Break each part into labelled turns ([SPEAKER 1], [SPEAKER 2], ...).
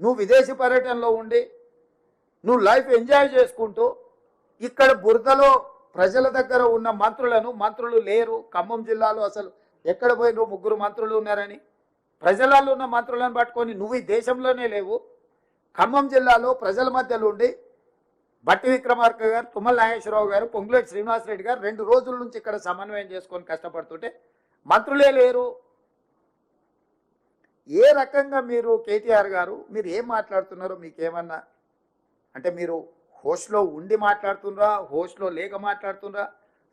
[SPEAKER 1] నువ్వు విదేశీ పర్యటనలో ఉండి నువ్వు లైఫ్ ఎంజాయ్ చేసుకుంటూ ఇక్కడ బురదలో ప్రజల దగ్గర ఉన్న మంత్రులను మంత్రులు లేరు ఖమ్మం జిల్లాలో అసలు ఎక్కడ పోయి నువ్వు ముగ్గురు మంత్రులు ఉన్నారని ప్రజలలో ఉన్న మంత్రులను పట్టుకొని నువ్వు ఈ దేశంలోనే లేవు. ఖమ్మం జిల్లాలో ప్రజల మధ్యలో ఉండి బట్టి విక్రమార్క గారు తుమ్మల నాగేశ్వరరావు గారు పొంగులేటి శ్రీనివాసరెడ్డి గారు రెండు రోజుల నుంచి ఇక్కడ సమన్వయం చేసుకొని కష్టపడుతుంటే మంత్రులే లేరు ఏ రకంగా మీరు కేటీఆర్ గారు మీరు ఏం మాట్లాడుతున్నారో మీకేమన్నా? అంటే మీరు హోస్ట్లో ఉండి మాట్లాడుతుండ్రా హోస్ట్లో లేక మాట్లాడుతుండ్రా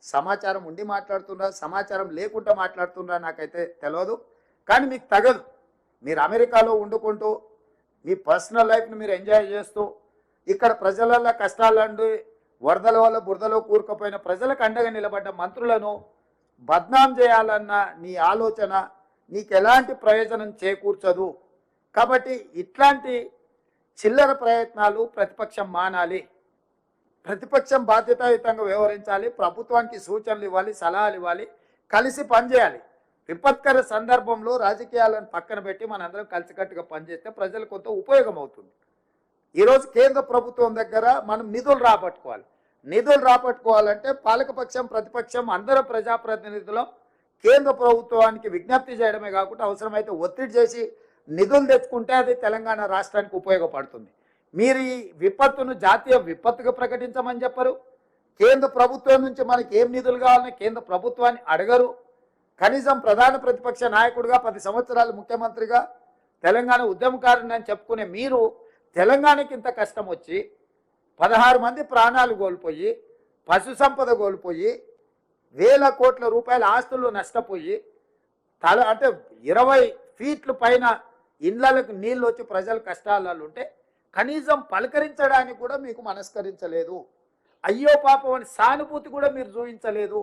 [SPEAKER 1] సమాచారం ఉండి మాట్లాడుతున్నారా సమాచారం లేకుండా మాట్లాడుతుండ్రా నాకైతే తెలియదు కానీ మీకు తగదు. మీరు అమెరికాలో వండుకుంటూ మీ పర్సనల్ లైఫ్ని మీరు ఎంజాయ్ చేస్తూ ఇక్కడ ప్రజల కష్టాలండి వరదల వల్ల బురదలో కూరుకుపోయిన ప్రజలకు అండగా నిలబడ్డ మంత్రులను బద్నాం చేయాలన్న నీ ఆలోచన నీకు ఎలాంటి ప్రయోజనం చేకూర్చదు. కాబట్టి ఇట్లాంటి చిల్లర ప్రయత్నాలు ప్రతిపక్షం మానాలి. ప్రతిపక్షం బాధ్యతాయుతంగా వ్యవహరించాలి. ప్రభుత్వానికి సూచనలు ఇవ్వాలి సలహాలు ఇవ్వాలి. కలిసి పనిచేయాలి. విపత్కర సందర్భంలో రాజకీయాలను పక్కన పెట్టి మనందరం కలిసికట్టుగా పనిచేస్తే ప్రజలకు కొంత ఉపయోగం అవుతుంది. ఈరోజు కేంద్ర ప్రభుత్వం దగ్గర మనం నిధులు రాబట్టుకోవాలి. నిధులు రాబట్టుకోవాలంటే పాలకపక్షం ప్రతిపక్షం అందరం ప్రజాప్రతినిధులం. కేంద్ర ప్రభుత్వానికి విజ్ఞప్తి చేయడమే కాకుండా అవసరమైతే ఒత్తిడి చేసి నిధులు తెచ్చుకుంటే అది తెలంగాణ రాష్ట్రానికి ఉపయోగపడుతుంది. మీరు ఈ విపత్తును జాతీయ విపత్తుగా ప్రకటించమని చెప్పరు. కేంద్ర ప్రభుత్వం నుంచి మనకి ఏం నిధులు కావాలని కేంద్ర ప్రభుత్వాన్ని అడగరు. కనీసం ప్రధాన ప్రతిపక్ష నాయకుడిగా పది సంవత్సరాలు ముఖ్యమంత్రిగా తెలంగాణ ఉద్యమకారుని అని చెప్పుకునే మీరు తెలంగాణకి ఇంత కష్టం వచ్చి పదహారు మంది ప్రాణాలు కోల్పోయి పశు సంపద కోల్పోయి వేల కోట్ల రూపాయల ఆస్తులు నష్టపోయి తల అంటే ఇరవై ఫీట్లు పైన ఇండ్లకు నీళ్ళు వచ్చి ప్రజలు కష్టాలలో ఉంటే కనీసం పలకరించడానికి కూడా మీకు మనస్కరించలేదు. అయ్యో పాపం అని సానుభూతి కూడా మీరు చూపించలేదు.